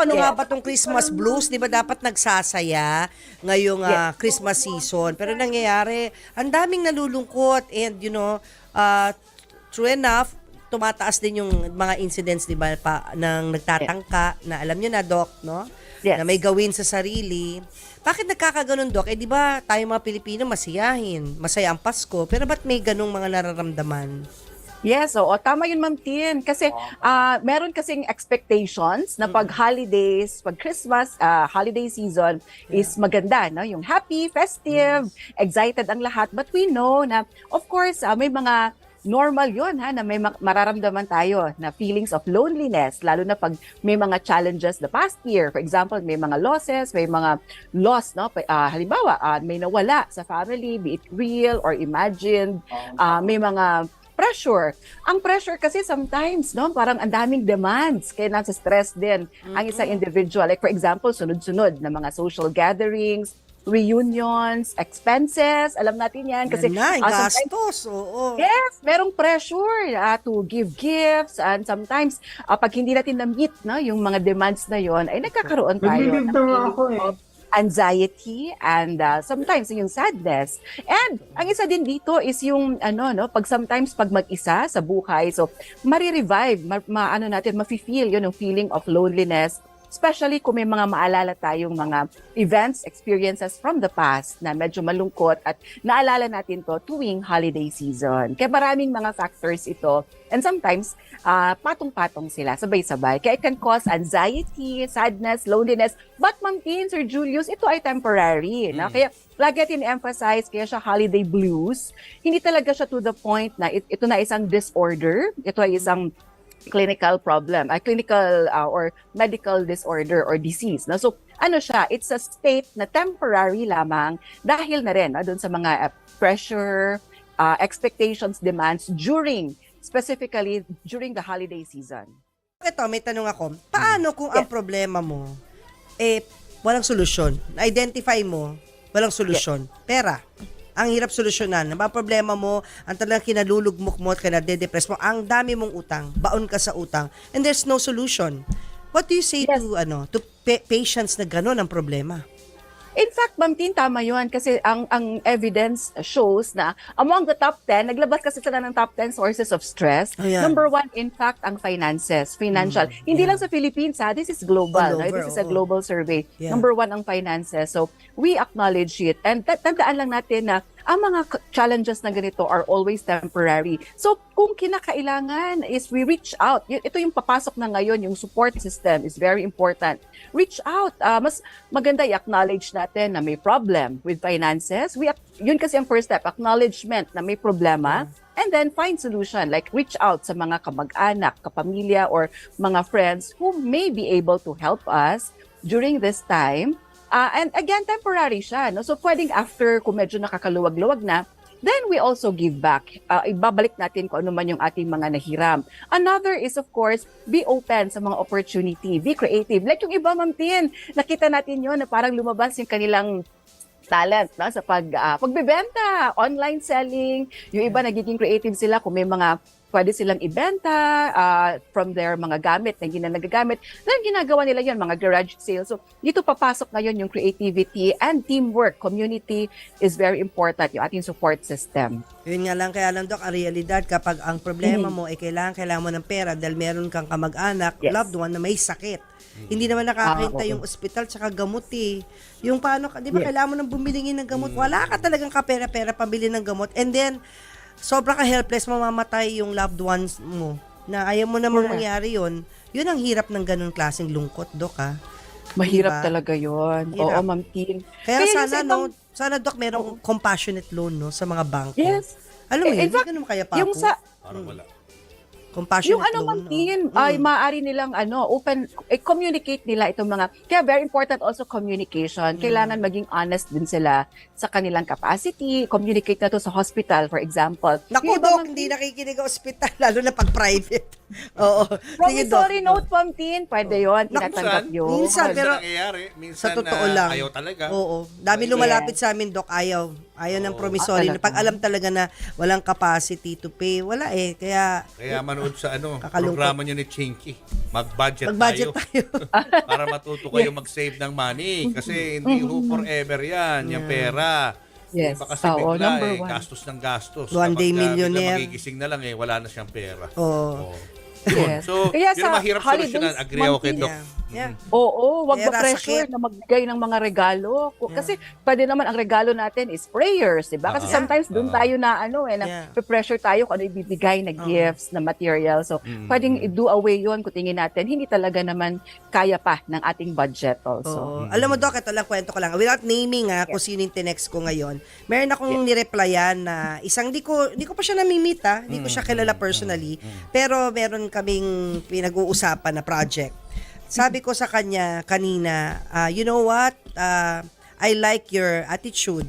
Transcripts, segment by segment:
Ano Yes. nga ba tong Christmas blues? Di ba dapat nagsasaya ngayong ah, Christmas season? Pero nangyayari, ang daming nalulungkot and you know, ah, true enough, tumataas din yung mga incidents, di ba, pa, ng nagtatangka, na alam nyo na, Doc, no? Yes. Na may gawin sa sarili. Bakit nagkakaganon, Doc? Eh, di ba, tayo mga Pilipino, masiyahin, masaya ang Pasko, pero ba't may ganong mga nararamdaman? Yes, oo. Tama yun, Ma'am Tin. Kasi ah, meron kasing expectations na pag holidays, pag Christmas, ah, holiday season is maganda. No? Yung happy, festive, excited ang lahat. But we know na, of course, ah, may mga normal yon ha na may ma- mararamdaman tayo na feelings of loneliness lalo na pag may mga challenges the past year for example may mga losses may mga loss no ah, halimbawa ah, may nawala sa family be it real or imagined Ah, may mga pressure. Ang pressure kasi sometimes, no, parang ang daming demands. Kaya nasa stress din ang isang individual. Like for example, sunod-sunod na mga social gatherings, reunions, expenses. Alam natin yan. Kasi Yan na, sometimes- gastos, oo. Yes, merong pressure ah, to give gifts and sometimes ah, pag hindi natin na-meet no, yung mga demands na yon ay nagkakaroon tayo Nagbibig ng na nga feeling ako eh. of anxiety and uh, sometimes yung sadness. And ang isa din dito is yung ano no, pag sometimes pag mag-isa sa buhay, so mari-revive, ma, ma- ano natin, mafi-feel yun yung feeling of loneliness especially kung may mga maalala tayong mga events, experiences from the past na medyo malungkot at naalala natin to tuwing holiday season. Kaya maraming mga factors ito and sometimes ah, patong-patong sila sabay-sabay. Kaya it can cause anxiety, sadness, loneliness. But Ma'am Tin, Sir Julius, ito ay temporary. No? Kaya lagi natin emphasize, kaya siya holiday blues. Hindi talaga siya to the point na it- ito na isang disorder. Ito ay isang clinical problem, a clinical uh, or medical disorder or disease. No? So, ano siya, it's a state na temporary lamang dahil na rin no, doon sa mga uh, pressure, uh, expectations, demands during, specifically during the holiday season. Ito, may tanong ako. Paano kung ang Yes. problema mo, eh, walang solusyon? Na-identify mo, walang solusyon. Pera. Ang hirap solusyonan. Ang problema mo, ang talagang kinalulugmok mo at kinade-depress mo, ang dami mong utang, baon ka sa utang, and there's no solution. What do you say Yes. to ano to pa- patients na gano'n ang problema? In fact, Ma'am Tin, tama yun kasi ang, ang evidence shows na among the top 10, naglabas kasi sila ng top 10 sources of stress. Ayan. Number one, in fact, ang finances, financial. Mm, Hindi yeah. lang sa Philippines, ha? This is global. All over, This is a global survey. Yeah. Number one, ang finances. So, we acknowledge it. And ta- tandaan lang natin na ang mga challenges na ganito are always temporary. So, kung kinakailangan is we reach out. Ito yung papasok na ngayon, yung support system is very important. Reach out. Ah, mas maganda i-acknowledge natin na may problem with finances. We, yun kasi ang first step, acknowledgement na may problema. And then find solution, like reach out sa mga kamag-anak, kapamilya, or mga friends who may be able to help us during this time. Ah, and again, temporary siya. No? So pwedeng after kung medyo nakakaluwag-luwag na, then we also give back. Ah, ibabalik natin kung ano man yung ating mga nahiram. Another is of course, be open sa mga opportunity, be creative. Like yung iba, Ma'am Tin, nakita natin yon na parang lumabas yung kanilang talent no? sa pag, ah, pagbebenta, online selling. Yung iba nagiging creative sila kung may mga pwede silang ibenta ah, from their mga gamit na hindi na nagagamit. Then ginagawa nila yon mga garage sales. So dito papasok ngayon yung creativity and teamwork. Community is very important, yung ating support system. Yun nga lang kaya lang, Dok, ang realidad kapag ang problema Mhm. mo ay kailangan, kailangan mo ng pera dahil meron kang kamag-anak, Yes. loved one na may sakit. Hindi naman nakakita Ah, yung ospital tsaka gamot eh. Yung paano, ka- di ba Yes. kailangan mo nang bumilingin ng gamot? Wala ka talagang kapera-pera pambili ng gamot. And then, sobra ka helpless, mamamatay yung loved ones mo. Na ayaw mo namang Correct. mangyari yun. Yun ang hirap ng ganun klaseng lungkot, Dok, ha? Mahirap Diba? talaga yon. Hirap. Oo, Ma'am Tin. Kaya, Kaya sana, sa no, sana, Dok, merong compassionate loan, no, sa mga bangko. Yes. Alam mo Eh, yun, fact, hindi ganun kaya pa Yung sa Parang wala. Compassionate Yung ano mang tingin no? ay Mm. maaari nilang ano open eh, communicate nila itong mga kaya very important also communication. Mm. Kailangan maging honest din sila sa kanilang capacity. Communicate na to sa hospital for example. Naku, Yung iba Dok, mang- hindi nakikinig ang ospital, lalo na pag private. Oo. Sige. Promissory note from tin, pwede yon tinatanggap yun. Minsan, Minsan pero- nangyayari. Minsan Sa totoo na lang. ayaw talaga. Oo. Dami Yes. lumalapit sa amin, Dok, ayaw. Ayaw ng Oo. promissory. Ah, talaga? Pag alam talaga na walang capacity to pay, wala eh. Kaya Kaya manood sa ano, Kakalungkot. programa nyo ni Chinky. Mag-budget, mag-budget tayo. tayo. para matuto kayo mag-save ng money. Kasi hindi ho forever yan, yung pera. Yes. Iba kasi Oo, bigla number eh, one. gastos ng gastos. One day Kapag, ah, millionaire. bigla magigising na lang eh, wala na siyang pera. Oo. Oo. Yes. So, Kaya yun ang sa mahirap holidays, solusyonan. Agree ako kay Doc. Yeah. Yeah. Oo, wag Pera, ma-pressure sakit. na magbigay ng mga regalo. Kasi pwede naman ang regalo natin is prayers, 'di ba? Kasi Ah. sometimes doon Ah. tayo na ano eh, na Yeah. pressure tayo kung ano ibibigay na gifts, na material. So, Mm. pwedeng i-do away 'yon kung tingin natin hindi talaga naman kaya pa ng ating budget also. Oo. Alam mo, Doc, ito lang, kwento ko lang. Without naming ha, kung sino yung tinext ko ngayon, meron akong nireplyan na isang, di ko, di ko pa siya namimit ha, di ko siya kilala personally, pero meron kaming pinag-uusapan na project. Sabi ko sa kanya kanina, ah, you know what, Ah, I like your attitude.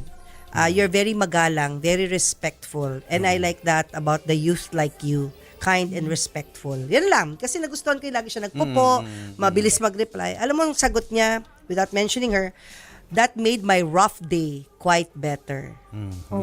Ah, you're very magalang, very respectful, and I like that about the youth like you kind and respectful. Yan lang. Kasi nagustuhan ko yung lagi siya nagpopo, mabilis mag-reply. Alam mo ang sagot niya, without mentioning her, that made my rough day quite better.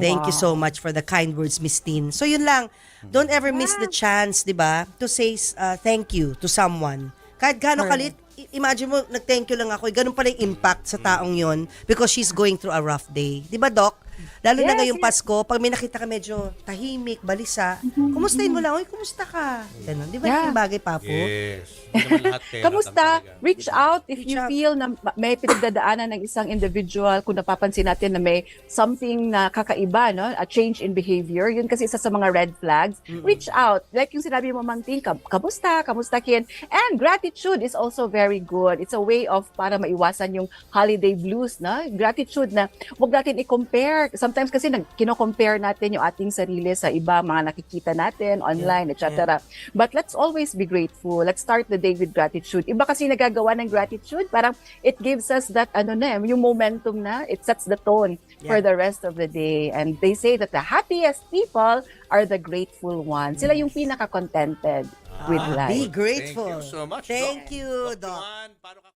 Thank you so much for the kind words, Miss Teen. So yun lang. Don't ever miss the chance, di ba, to say uh, thank you to someone. Kahit gaano kalit, imagine mo, nag-thank you lang ako, eh, ganun pala yung impact sa taong yon because she's going through a rough day. Di ba, Doc? Lalo na Yes, ngayong yes. Pasko, pag may nakita ka medyo tahimik, balisa, kumustahin mo lang, oy, kumusta ka? Ganun. Di ba Yeah. yung bagay, Papo? Yes. Hindi naman lahat pera Kamusta? talaga. Reach out if Reach you out. feel na ma- may pinagdadaanan ng isang individual, kung napapansin natin na may something na kakaiba, no? a change in behavior. Yun kasi isa sa mga red flags. Reach out. Like yung sinabi mo, Mang Ting, kam- kamusta? Kamusta, Ken? And gratitude is also very good. It's a way of para maiwasan yung holiday blues. Na? Gratitude na huwag natin i-compare. Sometimes kasi nag, kino-compare natin yung ating sarili sa iba, mga nakikita natin online, etc. But let's always be grateful. Let's start the day with gratitude. Iba kasi nagagawa ng gratitude, parang it gives us that ano na, yung momentum na, it sets the tone for Yeah. the rest of the day. And they say that the happiest people are the grateful ones. Sila yung pinaka-contented with Ah, life. Be grateful. Thank you so much, Thank Doc. you, Doc Doc.